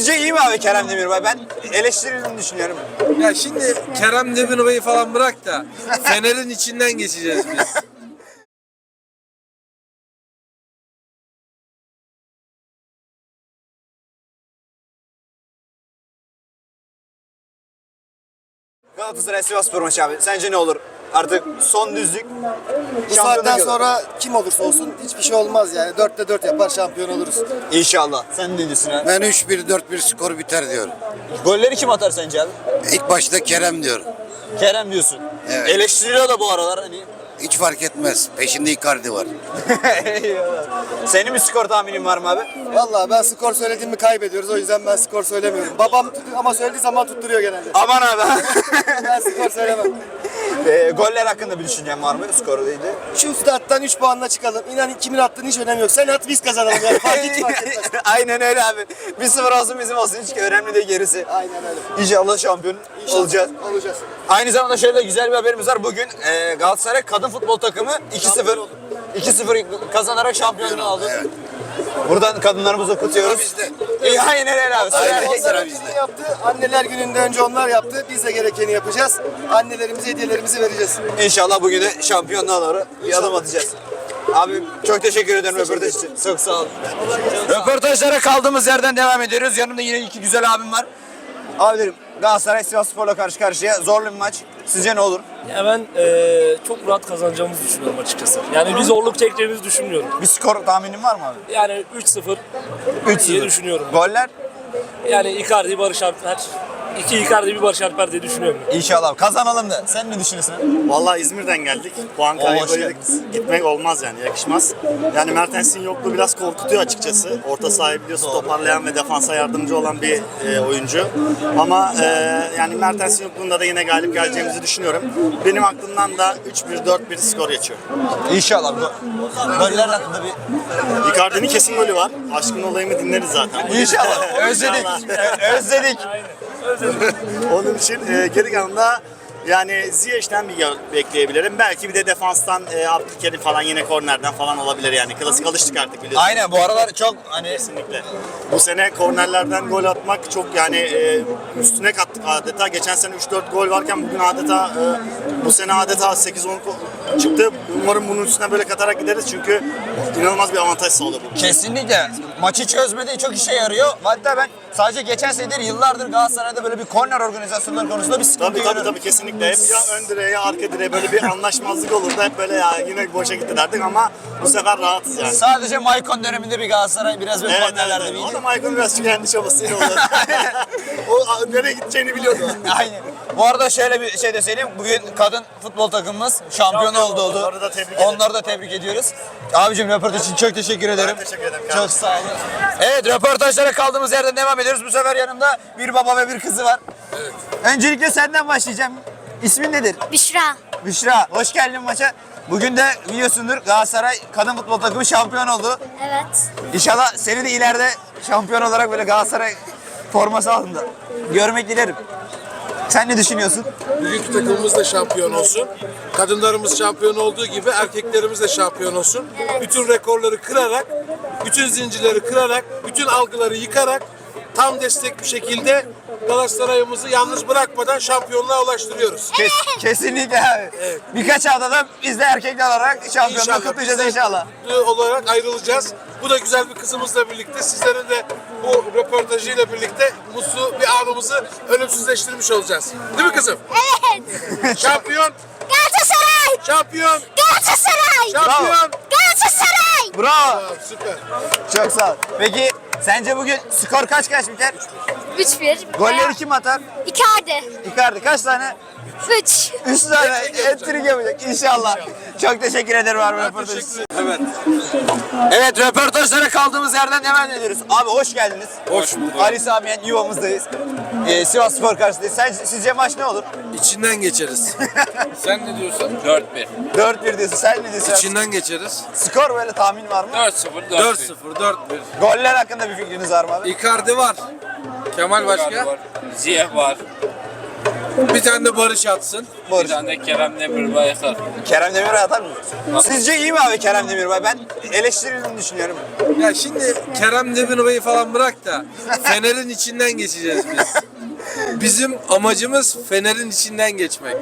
Sizce iyi mi abi Kerem Demirbay? Ben eleştirildiğini düşünüyorum. Ya şimdi Kerem Demirbay'ı falan bırak da Fener'in içinden geçeceğiz biz. Galatasaray Sivasspor maçı abi. Sence ne olur? Artık son düzlük. Bu saatten sonra kim olursa olsun hiçbir şey olmaz yani. Dörtte dört yapar şampiyon oluruz. İnşallah. Sen ne diyorsun? Ben 3-1 4-1 skor biter diyorum. Golleri kim atar sence abi? İlk başta Kerem diyorum. Kerem diyorsun. Evet. Eleştiriliyor da bu aralar hani. Hiç fark etmez. Peşinde Icardi var. Eyvallah. Senin bir skor tahminin var mı abi? Vallahi ben skor söylediğimi kaybediyoruz o yüzden ben skor söylemiyorum. Babam tut- ama söylediği zaman tutturuyor genelde. Aman abi. Ben skor söylemem. E, goller hakkında bir düşüncen var mı? Skoru değil de. Şu stat'tan 3 puanla çıkalım. İnan kimin attığını hiç önemi yok. Sen at biz kazanalım yani. Fark hiç fark etmez. Aynen öyle abi. Bir sıfır olsun bizim olsun. Hiç önemli değil gerisi. Aynen öyle. İnşallah şampiyon olacağız. Olacağız. Aynı zamanda şöyle güzel bir haberimiz var. Bugün e, Galatasaray kadın futbol takımı 2-0 2-0 kazanarak şampiyonluğu aldı. Buradan kadınlarımızı kutluyoruz. Bizde. İyi, aynen öyle abi. Sıra Aynen. Onlar gerekeni yaptı. Anneler gününden önce onlar yaptı. Biz de gerekeni yapacağız. Annelerimize hediyelerimizi vereceğiz. İnşallah bugün de şampiyonluğa doğru bir adım atacağız. Abi çok teşekkür ederim röportaj için. Çok sağ olun. Röportajlara kaldığımız yerden devam ediyoruz. Yanımda yine iki güzel abim var. Abilerim Galatasaray Sivasspor'la karşı karşıya zorlu bir maç. Sizce ne olur? Ya ben eee, çok rahat kazanacağımızı düşünüyorum açıkçası. Yani bir zorluk çekeceğimizi düşünmüyorum. Bir skor tahminin var mı abi? Yani 3-0 diye düşünüyorum. Goller? Yani Icardi, Barış Alper. İki Icardi, bir Barış Alper diye düşünüyorum. İnşallah kazanalım da. Sen ne düşünüyorsun? abi? Vallahi İzmir'den geldik. Puan Oo, hoş kaybıyla geldiniz. gitmek olmaz yani yakışmaz. Yani Mertens'in yokluğu biraz korkutuyor açıkçası. Orta sahayı biliyorsun toparlayan ve defansa yardımcı olan bir e, oyuncu. Ama e, yani Mertens'in yokluğunda da yine galip geleceğimizi düşünüyorum. Benim aklımdan da 3-1 4-1 skor geçiyor. İnşallah. Go- Goller hakkında bir... Icardi'nin kesin golü var. Aşkın olayımı dinleriz zaten. İnşallah. Özledik. İnşallah. Özledik. Onun için e, geri kalanında yani Ziyech'ten bir gol bekleyebilirim. Belki bir de defanstan e, Abdülkerim falan yine kornerden falan olabilir yani. Klasik alıştık artık biliyorsun. Aynen bu aralar çok hani Kesinlikle. Bu sene kornerlerden gol atmak çok yani e, üstüne kattık adeta. Geçen sene 3-4 gol varken bugün adeta e, bu sene adeta 8-10 ko- çıktı. Umarım bunun üstüne böyle katarak gideriz çünkü inanılmaz bir avantaj sağlıyor bu. Kesinlikle. Maçı çözmediği çok işe yarıyor. Hatta ben sadece geçen senedir yıllardır Galatasaray'da böyle bir korner organizasyonları konusunda bir sıkıntı Tabii tabii görüyorum. tabii kesinlikle. Hep ya ön direğe ya arka direğe böyle bir anlaşmazlık olurdu. Hep böyle ya yine boşa gitti derdik ama bu sefer rahatız yani. Sadece Maicon döneminde bir Galatasaray biraz böyle Evet, evet, kornerlerde evet. bir O da Michael biraz kendi çabasıyla oldu. o a- nereye gideceğini biliyordu. Aynen. Bu arada şöyle bir şey de söyleyeyim. Bugün kadın futbol takımımız şampiyon Şampiyon oldu. oldu. Onları da tebrik. Onları da tebrik ediyoruz. Abicim röportaj için çok teşekkür ederim. teşekkür ederim Çok kardeşim. sağ olun. Evet röportajlara kaldığımız yerden devam ediyoruz. Bu sefer yanımda bir baba ve bir kızı var. Öncelikle senden başlayacağım. İsmin nedir? Büşra. Büşra. Hoş geldin maça. Bugün de biliyorsundur Galatasaray kadın futbol takımı şampiyon oldu. Evet. İnşallah seni de ileride şampiyon olarak böyle Galatasaray forması altında görmek dilerim. Sen ne düşünüyorsun? Bugünkü takımımız da şampiyon olsun. Kadınlarımız şampiyon olduğu gibi erkeklerimiz de şampiyon olsun. Bütün rekorları kırarak, bütün zincirleri kırarak, bütün algıları yıkarak tam destek bir şekilde Galatasaray'ımızı yalnız bırakmadan şampiyonluğa ulaştırıyoruz. Kes, kesinlikle abi. Birkaç haftada da biz de erkekler olarak şampiyonluğu kutlayacağız biz de inşallah. mutlu olarak ayrılacağız. Bu da güzel bir kızımızla birlikte sizlerin de bu röportajıyla birlikte mutlu bir anımızı ölümsüzleştirmiş olacağız. Değil mi kızım? Evet. Şampiyon! Şampiyon, Galatasaray! şampiyon. Galatasaray! Bravo. Tamam, süper. Çok sağ ol. Peki sence bugün skor kaç kaç biter? 3-1. Golleri kim atar? Icardi. Icardi kaç tane? 3. Üç tane. Hat-trick yapacak inşallah. Çok teşekkür ederim abi röportaj için. Evet. Evet röportajlara kaldığımız yerden devam ediyoruz. Abi hoş geldiniz. Hoş bulduk. Ali Samiyen yuvamızdayız. Ee, Sivas Spor karşısındayız. Sen, sizce maç ne olur? İçinden geçeriz. Sen ne diyorsun? 4-1. 4-1 diyorsun. Sen ne diyorsun? İçinden geçeriz. Skor böyle tahmin var mı? 4-0, 4-1. 4-0, 4-1. Goller hakkında bir fikriniz var mı abi? Icardi var. Kemal başka? Var. Ziyeh var. Bir tane de Barış atsın. Barış. Bir tane Kerem Demirbay yakar. Kerem Demirbay atar mı? Sizce iyi mi abi Kerem Demirbay? Ben eleştirildiğini düşünüyorum. Ya şimdi Kerem Demirbay'ı falan bırak da Fener'in içinden geçeceğiz biz. Bizim amacımız Fener'in içinden geçmek.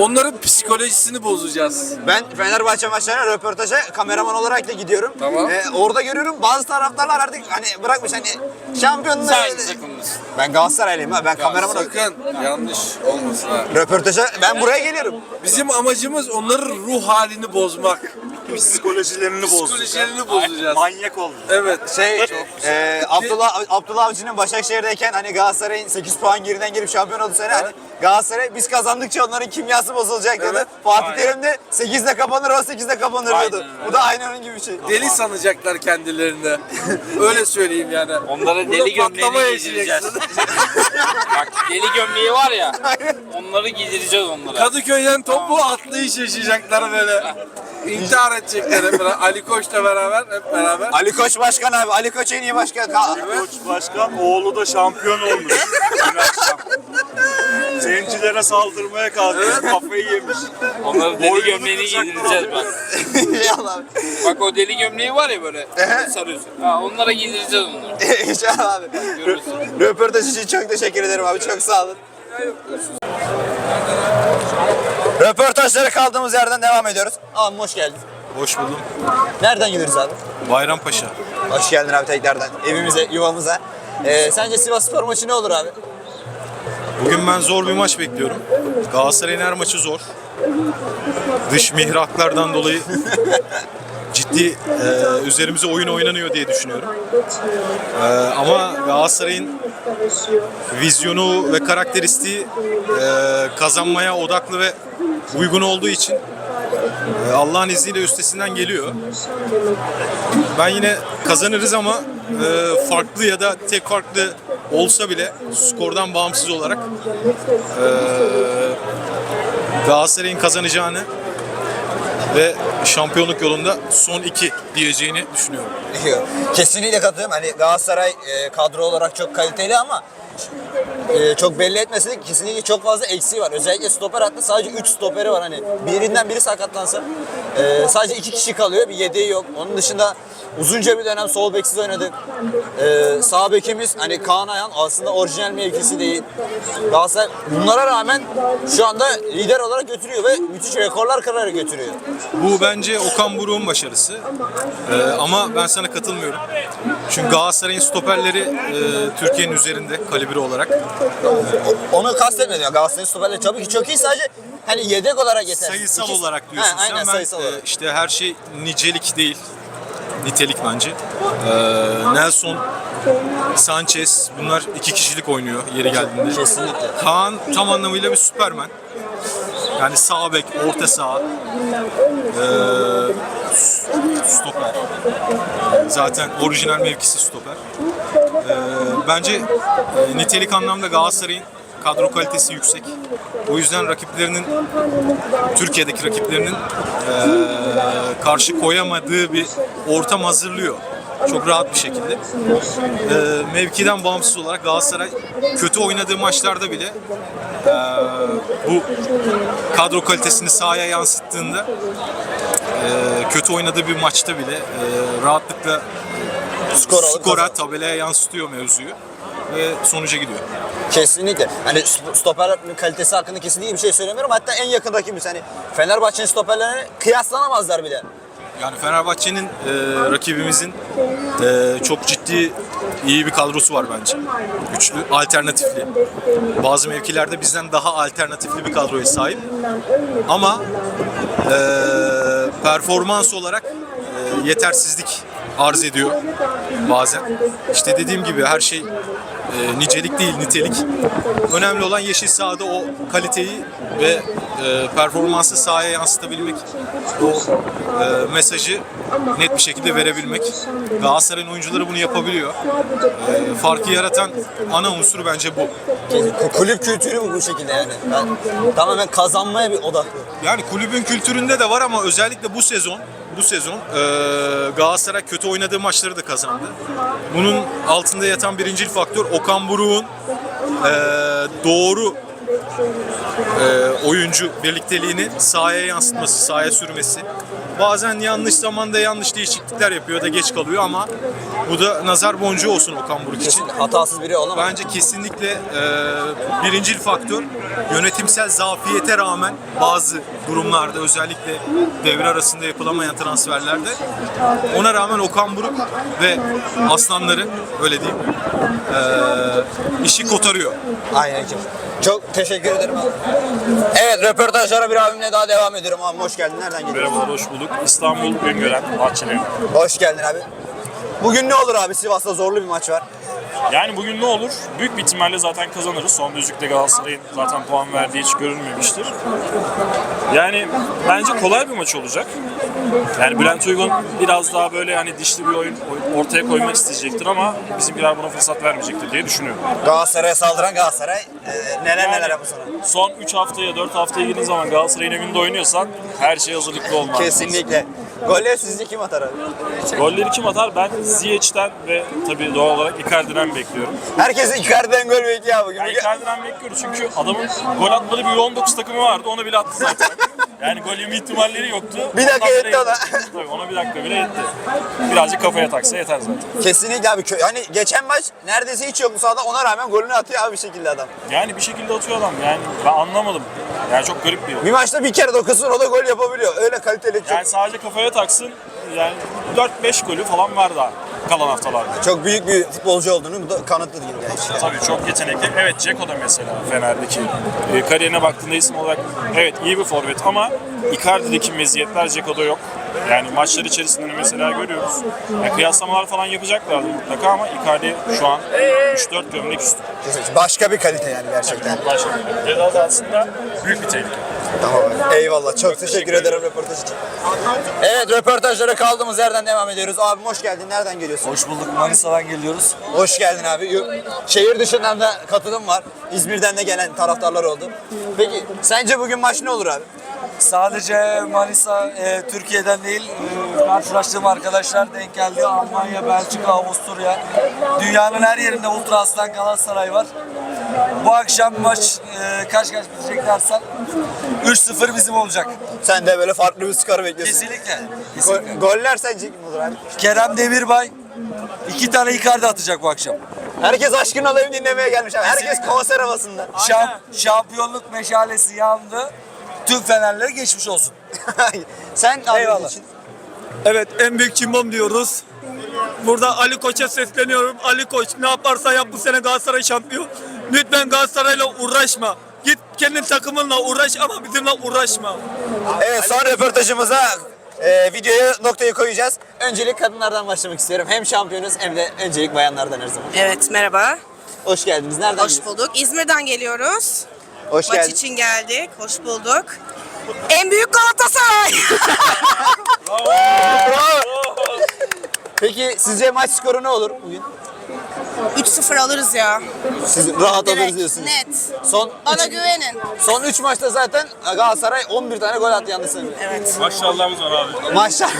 Onların psikolojisini bozacağız. Ben Fenerbahçe maçlarına röportaja kameraman olarak da gidiyorum. Tamam. Ee, orada görüyorum bazı taraftarlar artık hani bırakmış hani şampiyonluğu... Sen takımlısın. Ben Galatasaraylıyım ha. Ben kameraman Sakın yanlış olmasın ha. Röportaja ben buraya geliyorum. Bizim amacımız onların ruh halini bozmak. Psikolojilerini bozdu. Psikolojilerini bozacağız. Manyak oldu. Evet. Şey, e, Abdullah Abdullah Avcı'nın Başakşehir'deyken hani Galatasaray'ın 8 puan geriden gelip şampiyon oldu sene. Hani Galatasaray biz kazandıkça onların kimyası bozulacak dedi. Evet. Fatih Terim de 8'de kapanır o 8'de kapanır diyordu. Bu da aynı onun gibi bir şey. Deli sanacaklar kendilerini. Öyle söyleyeyim yani. Onlara Burada deli patlama gömleğini yaşayacaksın. giydireceğiz. Bak deli gömleği var ya. Onları giydireceğiz onlara. Kadıköy'den topu atlayış yaşayacaklar böyle. İntihar edecekler hep beraber. Ali Koç'la beraber hep beraber. Ali Koç başkan abi. Ali Koç en iyi başkan. Ka- Koç başkan oğlu da şampiyon olmuş. Zencilere saldırmaya kalktı. Kafayı yemiş. Onlara deli gömleğini giydireceğiz bak. Abi. Bak o deli gömleği var ya böyle. sarıyorsun. Ha, onlara giydireceğiz onları. İnşallah abi. Görürsün. Röportaj için çok teşekkür ederim abi. Çok sağ olun. Röportajlara kaldığımız yerden devam ediyoruz. Abi hoş geldin. Hoş buldum. Nereden geliyoruz abi? Bayrampaşa. Hoş geldin abi tekrardan evimize, yuvamıza. Ee, sence Sivas Spor maçı ne olur abi? Bugün ben zor bir maç bekliyorum. Galatasaray'ın her maçı zor. Dış mihraklardan dolayı ciddi e, üzerimize oyun oynanıyor diye düşünüyorum. E, ama Galatasaray'ın vizyonu ve karakteristiği e, kazanmaya odaklı ve uygun olduğu için e, Allah'ın izniyle üstesinden geliyor. Ben yine kazanırız ama e, farklı ya da tek farklı olsa bile skordan bağımsız olarak e, Galatasaray'ın kazanacağını ve şampiyonluk yolunda son iki diyeceğini düşünüyorum. Kesinlikle katılıyorum. Hani Galatasaray kadro olarak çok kaliteli ama e, çok belli etmese de kesinlikle çok fazla eksiği var. Özellikle stoper hattı sadece 3 stoperi var. Hani birinden biri sakatlansa e, sadece 2 kişi kalıyor. Bir yedeği yok. Onun dışında uzunca bir dönem sol beksiz oynadık. E, sağ bekimiz hani Kaan Ayhan aslında orijinal mevkisi değil. Galatasaray bunlara rağmen şu anda lider olarak götürüyor ve müthiş rekorlar kırarak götürüyor. Bu bence Okan Buruk'un başarısı. E, ama ben sana katılmıyorum. Çünkü Galatasaray'ın stoperleri e, Türkiye'nin üzerinde kalibre olarak. Onu kastetmiyorum. Galatasaray'ın stoperleri tabii ki çok iyi sadece hani yedek olarak yeter. Sayısal İki- olarak diyorsun Ha, aynen sen. Ben sayısal e, olarak. işte her şey nicelik değil. Nitelik bence. E, Nelson, Sanchez bunlar iki kişilik oynuyor yeri geldiğinde. Kesinlikle. Kaan tam anlamıyla bir süpermen. Yani sağ bek, orta saha, e, s- stoper. Zaten orijinal mevkisi stoper. E, bence e, nitelik anlamda Galatasaray'ın kadro kalitesi yüksek. O yüzden rakiplerinin Türkiye'deki rakiplerinin e, karşı koyamadığı bir ortam hazırlıyor. Çok rahat bir şekilde. E, mevkiden bağımsız olarak Galatasaray kötü oynadığı maçlarda bile e, bu kadro kalitesini sahaya yansıttığında e, kötü oynadığı bir maçta bile e, rahatlıkla Skor alıp skora, tabelaya yansıtıyor mevzuyu ve sonuca gidiyor. Kesinlikle. Hani st- stoper kalitesi hakkında kesinlikle bir şey söylemiyorum. Hatta en yakın rakibimiz. Hani Fenerbahçe'nin stoperlerine kıyaslanamazlar bile. Yani Fenerbahçe'nin e, rakibimizin e, çok ciddi iyi bir kadrosu var bence. Güçlü, alternatifli. Bazı mevkilerde bizden daha alternatifli bir kadroya sahip. Ama e, performans olarak e, yetersizlik arz ediyor bazen. İşte dediğim gibi her şey e, nicelik değil nitelik. Önemli olan yeşil sahada o kaliteyi ve e, performansı sahaya yansıtabilmek. O e, mesajı net bir şekilde verebilmek. Galatasaray'ın oyuncuları bunu yapabiliyor. E, farkı yaratan ana unsur bence bu. Ku- Kulüp kültürü bu bu şekilde yani. Ben tamamen kazanmaya bir odaklı. Yani kulübün kültüründe de var ama özellikle bu sezon bu sezon e, Galatasaray kötü oynadığı maçları da kazandı. Bunun altında yatan birincil faktör Okan Buruk'un e, doğru e, oyuncu birlikteliğini sahaya yansıtması, sahaya sürmesi. Bazen yanlış zamanda yanlış değişiklikler yapıyor da geç kalıyor ama bu da nazar boncuğu olsun Okan Buruk için. Hatasız biri olamaz. Bence kesinlikle e, birincil faktör yönetimsel zafiyete rağmen bazı durumlarda özellikle devre arasında yapılamayan transferlerde ona rağmen Okan Buruk ve aslanları öyle diyeyim e, işi kotarıyor. Aynen ki. Çok teşekkür ederim abi. Evet röportajlara bir abimle daha devam ediyorum abi. Hoş geldin. Nereden geliyorsun? Merhabalar, hoş bulduk. İstanbul Güngören, Bahçeli. Hoş geldin abi. Bugün ne olur abi? Sivas'ta zorlu bir maç var. Yani bugün ne olur? Büyük bir ihtimalle zaten kazanırız. Son düzlükte Galatasaray'ın zaten puan verdiği hiç görülmemiştir. Yani bence kolay bir maç olacak. Yani Bülent Uygun biraz daha böyle hani dişli bir oyun ortaya koymak isteyecektir ama bizimkiler buna fırsat vermeyecektir diye düşünüyorum. Galatasaray'a saldıran Galatasaray e, neler neler yapmış sana. Son 3 haftaya 4 haftaya girdiğin zaman Galatasaray'ın evinde oynuyorsan her şey hazırlıklı olman. Kesinlikle. Golleri sizce kim atar abi? Golleri kim atar? Ben Ziyech'ten ve tabii doğal olarak Icardi'den bekliyorum. Herkes Icardi'den gol bekliyor abi. Yani Icardi'den bekliyoruz çünkü adamın gol atmadığı bir 19 takımı vardı onu bile attı zaten. Yani gol yeme ihtimalleri yoktu. Bir dakika yetti ona. Tabii ona bir dakika bile yetti. Birazcık kafaya taksa yeter zaten. Kesinlikle abi. Hani geçen maç neredeyse hiç yoktu sahada ona rağmen golünü atıyor abi bir şekilde adam. Yani bir şekilde atıyor adam yani ben anlamadım. Yani çok garip bir yol. Bir maçta bir kere dokunsun o da gol yapabiliyor. Öyle kaliteli çok, Yani sadece kafaya taksın yani 4-5 golü falan var daha kalan haftalarda. çok büyük bir futbolcu olduğunu bu da kanıtladı yani işte. Tabii çok yetenekli. Evet Ceko da mesela Fener'deki e, kariyerine baktığında isim olarak evet iyi bir forvet ama Icardi'deki meziyetler Ceko'da yok. Yani maçlar içerisinde de mesela görüyoruz. Yani kıyaslamalar falan yapacaklardı mutlaka ama Icardi şu an 3-4 gömlek üstü. Başka bir kalite yani gerçekten. Başka bir ceza sahasında büyük bir tehlike. Tamam. Eyvallah. Çok teşekkür ederim röportaj için. Evet röportajlara kaldığımız yerden devam ediyoruz. Abim hoş geldin. Nereden geliyorsun? Hoş bulduk. Manisa'dan geliyoruz. Hoş geldin abi. Yo- Şehir dışından da katılım var. İzmir'den de gelen taraftarlar oldu. Peki sence bugün maç ne olur abi? Sadece Manisa e, Türkiye'den değil, e, karşılaştığım arkadaşlar denk geldi. Almanya, Belçika, Avusturya. Dünyanın her yerinde Ultra Aslan Galatasaray var. Bu akşam maç e, kaç kaç bitecek dersen 3-0 bizim olacak. Sen de böyle farklı bir skor bekliyorsun. Kesinlikle. Go- Kesinlikle. goller sence kim olur abi? Kerem Demirbay iki tane Icardi atacak bu akşam. Herkes aşkın olayım dinlemeye gelmiş abi. Herkes konser havasında. Şamp şampiyonluk meşalesi yandı. Tüm Fenerlere geçmiş olsun. Sen abi Eyvallah. için. Evet en büyük cimbom diyoruz. Burada Ali Koç'a sesleniyorum. Ali Koç ne yaparsa yap bu sene Galatasaray şampiyon. Lütfen Galatasaray'la uğraşma. Git kendi takımınla uğraş ama bizimle uğraşma. Evet son röportajımıza e, videoya noktayı koyacağız. Öncelik kadınlardan başlamak istiyorum. Hem şampiyonuz hem de öncelik bayanlardan her zaman. Evet merhaba. Hoş geldiniz. Nereden Hoş bulduk. İzmir'den geliyoruz. Hoş Maç geldiniz. için geldik. Hoş bulduk. En büyük Galatasaray. Bravo. Peki sizce maç skoru ne olur bugün? 3-0 alırız ya. Siz rahat alırız Direkt, diyorsunuz. net. Son Bana üç, güvenin. son 3 maçta zaten Galatasaray 11 tane gol attı yanlış. Evet. Maşallahımız var abi. Maçlar.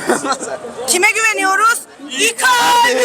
Kime güveniyoruz? Icardi.